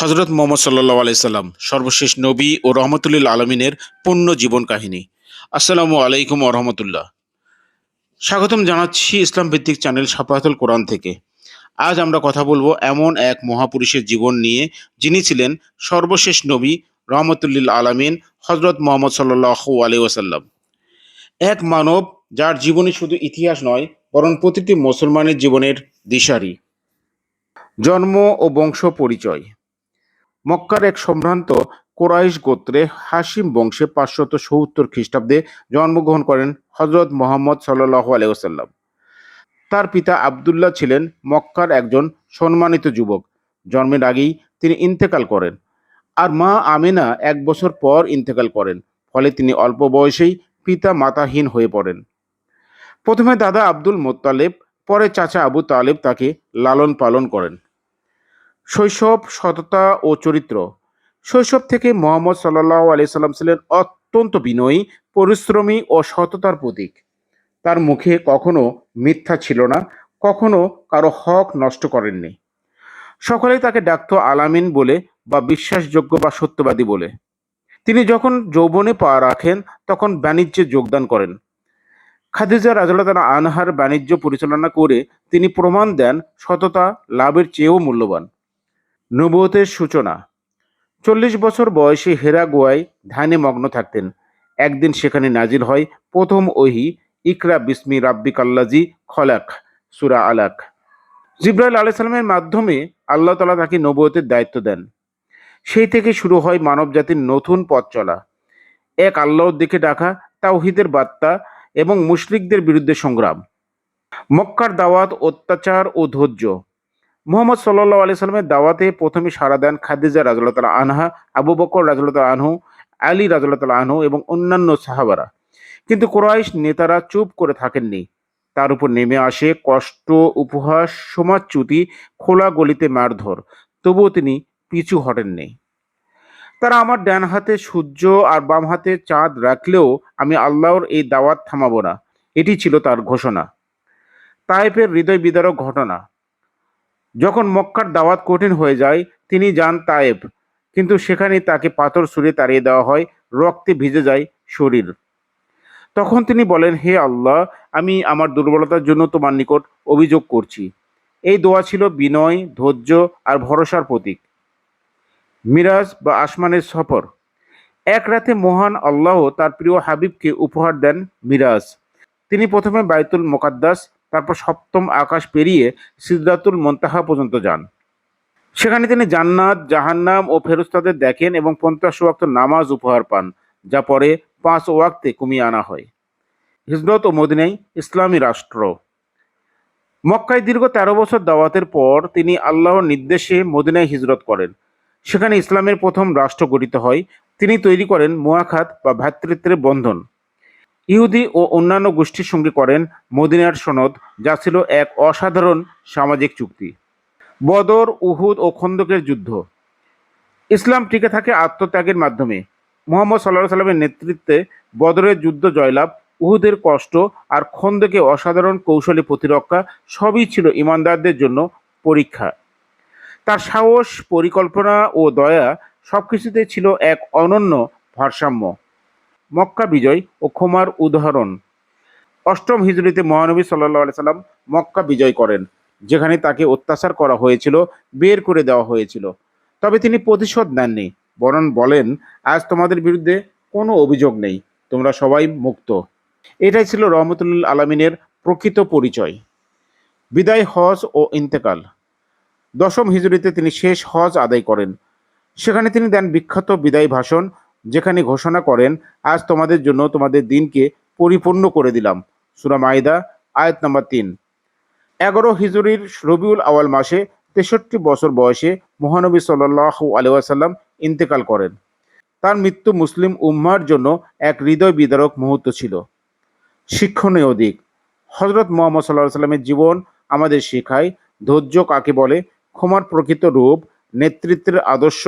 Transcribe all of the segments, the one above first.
হজরত মোহাম্মদ সাল্লাহ আলাইসাল্লাম সর্বশেষ নবী ও রহমতুল্লিল আলমিনের পূর্ণ জীবন কাহিনী। আসসালামু আলাইকুম রহমতুল্লাহ। স্বাগতম জানাচ্ছি ইসলাম ভিত্তিক চ্যানেল সাপাহাতুল কোরআন থেকে। আজ আমরা কথা বলব এমন এক মহাপুরুষের জীবন নিয়ে, যিনি ছিলেন সর্বশেষ নবী রহমতুল্লিল আলমিন হজরত মোহাম্মদ সাল্লাহ আলি ওয়াসাল্লাম। এক মানব যার জীবনে শুধু ইতিহাস নয়, বরং প্রতিটি মুসলমানের জীবনের দিশারি। জন্ম ও বংশ পরিচয়। মক্কার এক সম্ভ্রান্ত কোরাইশ গোত্রে হাসিম বংশে পাঁচশত সত্তর খ্রিস্টাব্দে জন্মগ্রহণ করেন হজরত মোহাম্মদ সাল্লাহ আলাইসাল্লাম তার পিতা আবদুল্লাহ ছিলেন মক্কার একজন সম্মানিত যুবক। জন্মের আগেই তিনি ইন্তেকাল করেন আর মা আমিনা এক বছর পর ইন্তেকাল করেন, ফলে তিনি অল্প বয়সেই পিতা মাতাহীন হয়ে পড়েন। প্রথমে দাদা আব্দুল মোত্তালেব, পরে চাচা আবু তালেব তাকে লালন পালন করেন। শৈশব, সততা ও চরিত্র। শৈশব থেকে মোহাম্মদ সাল্লাহ আলি সাল্লাম ছিলেন অত্যন্ত বিনয়ী, পরিশ্রমী ও সততার প্রতীক। তার মুখে কখনো মিথ্যা ছিল না, কখনো কারও হক নষ্ট করেননি। সকলেই তাকে ডাকত আলামিন বলে বা বিশ্বাসযোগ্য বা সত্যবাদী বলে। তিনি যখন যৌবনে পা রাখেন, তখন বাণিজ্যে যোগদান করেন। খাদিজা রাজলতানা আনহার বাণিজ্য পরিচালনা করে তিনি প্রমাণ দেন সততা লাভের চেয়েও মূল্যবান। নবুয়তের সূচনা। চল্লিশ বছর বয়সে হেরা গোয়ায় ধ্যানে মগ্ন থাকতেন। একদিন সেখানে নাজিল হয় প্রথম ওহি ইকরা বিসমি রাব্বিক আল্লাজি খলাক, সুরা আলাক। জিব্রাইল আলাইসাল্লামের মাধ্যমে আল্লাহ তালা তাকে নবুয়তের দায়িত্ব দেন। সেই থেকে শুরু হয় মানব জাতির নতুন পথ চলা। এক আল্লাহর দিকে ডাকা, তাওহিদের বার্তা এবং মুশরিকদের বিরুদ্ধে সংগ্রাম। মক্কার দাওয়াত, অত্যাচার ও ধৈর্য মোহাম্মদ সাল্লাহ আলি সাল্লামের দাওয়াতে প্রথমে সাড়া দেন খাদিজা রাজুল্লাহ আনহা, আবু বকর রাজুল্লাহ আনহু, আলী রাজুল্লাহ আনহু এবং অন্যান্য সাহাবারা। কিন্তু কোরাইশ নেতারা চুপ করে থাকেননি। তার উপর নেমে আসে কষ্ট, উপহাস, সমাজচ্যুতি, খোলা গলিতে মারধর। তবুও তিনি পিছু হটেননি। তারা আমার ডান হাতে সূর্য আর বাম হাতে চাঁদ রাখলেও আমি আল্লাহর এই দাওয়াত থামাবো না। এটি ছিল তার ঘোষণা। তাইপের হৃদয় বিদারক ঘটনা। যখন মক্কার দাওয়াত কঠিন হয়ে যায়, তিনি যান তায়েব। কিন্তু সেখানে তাকে পাথর ছুঁড়ে তাড়িয়ে দেওয়া হয়, রক্তে ভিজে যায় শরীর। তখন তিনি বলেন, হে আল্লাহ, আমি আমার দুর্বলতার জন্য তোমার নিকট অভিযোগ করছি। এই দোয়া ছিল বিনয়, ধৈর্য আর ভরসার প্রতীক। মিরাজ বা আসমানের সফর। এক রাতে মহান আল্লাহ তার প্রিয় হাবিবকে উপহার দেন মিরাজ। তিনি প্রথমে বাইতুল মোকাদ্দাস তারপর সপ্তম আকাশ পেরিয়ে সিদ্ধাতুল মন্তাহা পর্যন্ত যান। সেখানে তিনি জান্নাত, জাহান্নাম ও ফেরুস্তাদের দেখেন এবং পঞ্চাশ ওয়াক্ত নামাজ উপহার পান, যা পরে পাঁচ ওয়াক্তে কমিয়ে আনা হয়। হিজরত ও মদিনাই ইসলামী রাষ্ট্র। মক্কায় দীর্ঘ তেরো বছর দাওয়াতের পর তিনি আল্লাহর নির্দেশে মদিনায় হিজরত করেন। সেখানে ইসলামের প্রথম রাষ্ট্র গঠিত হয়। তিনি তৈরি করেন মোয়াখাত বা ভ্রাতৃত্বের বন্ধন। ইহুদি ও অন্যান্য গোষ্ঠীর সঙ্গে করেন মদিনার সনদ, যা ছিল এক অসাধারণ সামাজিক চুক্তি। বদর, উহুদ ও খন্দকের যুদ্ধ। ইসলাম টিকে থাকে আত্মত্যাগের মাধ্যমে। মোহাম্মদ সাল্লাহ সাল্লামের নেতৃত্বে বদরের যুদ্ধ জয়লাভ, উহুদের কষ্ট আর খন্দকে অসাধারণ কৌশলী প্রতিরক্ষা সবই ছিল ইমানদারদের জন্য পরীক্ষা। তার সাহস, পরিকল্পনা ও দয়া সব কিছুতে ছিল এক অনন্য ভারসাম্য। মক্কা বিজয় ও ক্ষমার উদাহরণ। অষ্টম হিজড়িতে মহানবী সাল্লাহ সাল্লাম মক্কা বিজয় করেন, যেখানে তাকে অত্যাচার করা হয়েছিল, বের করে দেওয়া হয়েছিল। তবে তিনি প্রতিশোধ নেননি, বরং বলেন, আজ তোমাদের বিরুদ্ধে কোনো অভিযোগ নেই, তোমরা সবাই মুক্ত। এটাই ছিল রহমতুল্ল আলমিনের প্রকৃত পরিচয়। বিদায় হজ ও ইন্তেকাল। দশম হিজড়িতে তিনি শেষ হজ আদায় করেন। সেখানে তিনি দেন বিখ্যাত বিদায় ভাষণ যেখানে ঘোষণা করেন, আজ তোমাদের জন্য তোমাদের দিনকে পরিপূর্ণ করে দিলাম। সুরা মাইদা আয়াত নাম্বার তিন। এগারো হিজুরির রবিউল আওয়াল মাসে তেষট্টি বছর বয়সে মহানবী সাল্লাহ আলিয়াসাল্লাম ইন্তেকাল করেন। তার মৃত্যু মুসলিম উম্মার জন্য এক হৃদয় বিদারক মুহূর্ত ছিল। শিক্ষণীয় দিক হজরত মোহাম্মদ সাল্লাহ সাল্লামের জীবন আমাদের শেখায়, ধৈর্য কাকে বলে? ক্ষমার প্রকৃত রূপ, নেতৃত্বের আদর্শ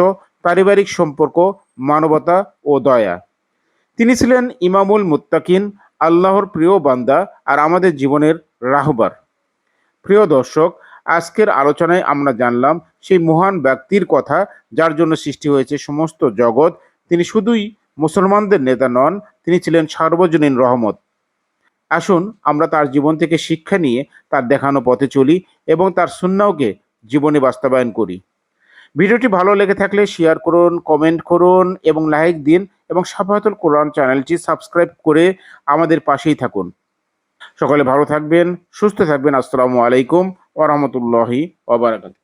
পারিবারিক সম্পর্ক, মানবতা ও দয়া। তিনি ছিলেন ইমামুল মুত্তাকিন, আল্লাহর প্রিয় বান্দা আর আমাদের জীবনের রাহবার। প্রিয় দর্শক, আজকের আলোচনায় আমরা জানলাম সেই মহান ব্যক্তির কথা যার জন্য সৃষ্টি হয়েছে সমস্ত জগৎ। তিনি শুধুই মুসলমানদের নেতা নন, তিনি ছিলেন সার্বজনীন রহমত। আসুন আমরা তার জীবন থেকে শিক্ষা নিয়ে তার দেখানো পথে চলি এবং তার সুন্নাওকে জীবনে বাস্তবায়ন করি। ভিডিওটি ভালো লেগে থাকলে শেয়ার করুন কমেন্ট করুন এবং লাইক দিন এবং সাফাতুল কোরআন চ্যানেলটি সাবস্ক্রাইব করে আমাদের পাশেই থাকুন। সকলে ভালো থাকবেন, সুস্থ থাকবেন। আসসালামু আলাইকুম ওরহমতুল্লাহি ওবরাকাত